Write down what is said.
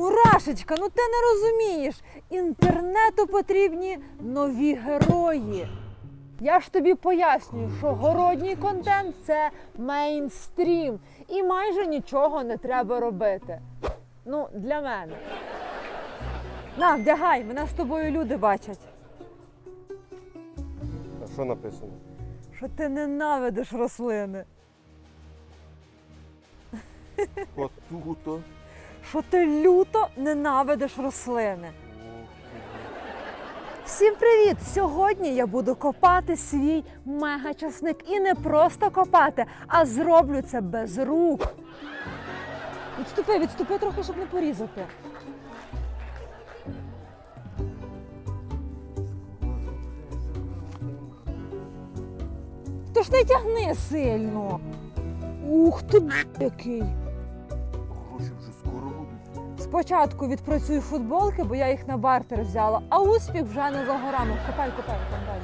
Мурашечка, ну ти не розумієш. Інтернету потрібні нові герої. Я ж тобі пояснюю, що городній контент це мейнстрім, і майже нічого не треба робити. Ну, для мене. На, вдягай, мене з тобою люди бачать, А що написано? що ти ненавидиш рослини, Отуто. Що ти люто ненавидиш рослини. Всім привіт! Сьогодні я буду копати свій мегачасник. І не просто копати, а зроблю це без рук. Відступи, відступи трохи, щоб не порізати. То ж не тягни сильно. Ух ти, б**, який. Спочатку відпрацюю футболки, бо я їх на бартер взяла, а успіх вже не за горами. Копай, копай, там далі.